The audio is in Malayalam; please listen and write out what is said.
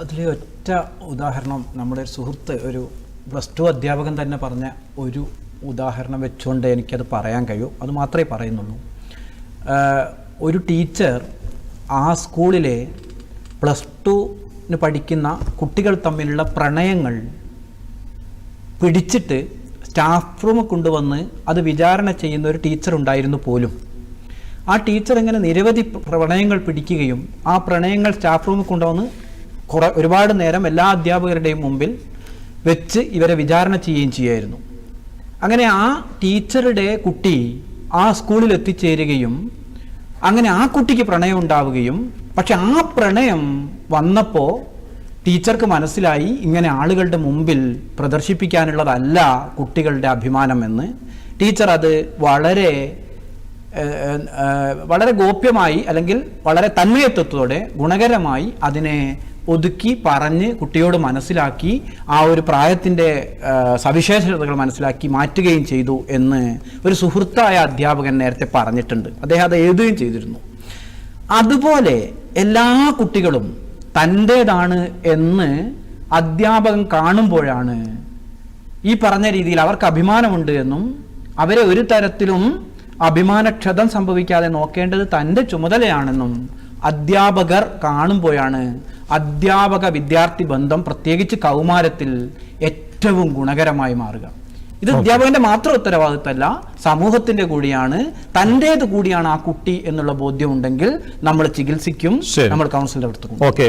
അതിൽ ഒറ്റ ഉദാഹരണം നമ്മുടെ സുഹൃത്ത് ഒരു പ്ലസ് ടു അധ്യാപകൻ തന്നെ പറഞ്ഞ ഒരു ഉദാഹരണം വെച്ചുകൊണ്ട് എനിക്കത് പറയാൻ കഴിയൂ. അത് മാത്രമേ പറയുന്നുള്ളൂ. ഒരു ടീച്ചർ ആ സ്കൂളിലെ പ്ലസ് ടുന് പഠിക്കുന്ന കുട്ടികൾ തമ്മിലുള്ള പ്രണയങ്ങൾ പിടിച്ചിട്ട് സ്റ്റാഫ് റൂമിൽ കൊണ്ടുവന്ന് അത് വിചാരണ ചെയ്യുന്ന ഒരു ടീച്ചർ ഉണ്ടായിരുന്നു പോലും. ആ ടീച്ചർ ഇങ്ങനെ നിരവധി പ്രണയങ്ങൾ പിടിക്കുകയും ആ പ്രണയങ്ങൾ സ്റ്റാഫ് റൂമിൽ കൊണ്ടുവന്ന് കുറെ ഒരുപാട് നേരം എല്ലാ അധ്യാപകരുടെയും മുമ്പിൽ വെച്ച് ഇവരെ വിചാരണ ചെയ്യുകയും ചെയ്യുമായിരുന്നു അങ്ങനെ ആ ടീച്ചറുടെ കുട്ടി ആ സ്കൂളിൽ എത്തിച്ചേരുകയും അങ്ങനെ ആ കുട്ടിക്ക് പ്രണയം ഉണ്ടാവുകയും പക്ഷെ ആ പ്രണയം വന്നപ്പോൾ ടീച്ചർക്ക് മനസ്സിലായി ഇങ്ങനെ ആളുകളുടെ മുമ്പിൽ പ്രദർശിപ്പിക്കാനുള്ളതല്ല കുട്ടികളുടെ അഭിമാനം എന്ന്. ടീച്ചർ അത് വളരെ വളരെ ഗോപ്യമായി അല്ലെങ്കിൽ വളരെ തന്മയത്വത്തോടെ ഗുണകരമായി അതിനെ ഒതുക്കി പറഞ്ഞ് കുട്ടിയോട് മനസ്സിലാക്കി ആ ഒരു പ്രായത്തിന്റെ സവിശേഷതകൾ മനസ്സിലാക്കി മാറ്റുകയും ചെയ്തു എന്ന് ഒരു സുഹൃത്തായ അധ്യാപകൻ നേരത്തെ പറഞ്ഞിട്ടുണ്ട്. അദ്ദേഹം അത് എഴുതുകയും ചെയ്തിരുന്നു. അതുപോലെ എല്ലാ കുട്ടികളും തന്റേതാണ് എന്ന് അധ്യാപകൻ കാണുമ്പോഴാണ് ഈ പറഞ്ഞ രീതിയിൽ അവർക്ക് അഭിമാനമുണ്ട് എന്നും അവരെ ഒരു തരത്തിലും അഭിമാനക്ഷതം സംഭവിക്കാതെ നോക്കേണ്ടത് തന്റെ ചുമതലയാണെന്നും അധ്യാപകർ കാണുമ്പോഴാണ് അധ്യാപക വിദ്യാർത്ഥി ബന്ധം പ്രത്യേകിച്ച് കൗമാരത്തിൽ ഏറ്റവും ഗുണകരമായി മാറുക. ഇത് അധ്യാപകന്റെ മാത്രം ഉത്തരവാദിത്തമല്ല സമൂഹത്തിന്റെ കൂടിയാണ് തന്റേത് കൂടിയാണ് ആ കുട്ടി എന്നുള്ള ബോധ്യം ഉണ്ടെങ്കിൽ നമ്മൾ ചികിത്സിക്കും നമ്മൾ കൗൺസിലർ എടുത്തു ഓക്കെ.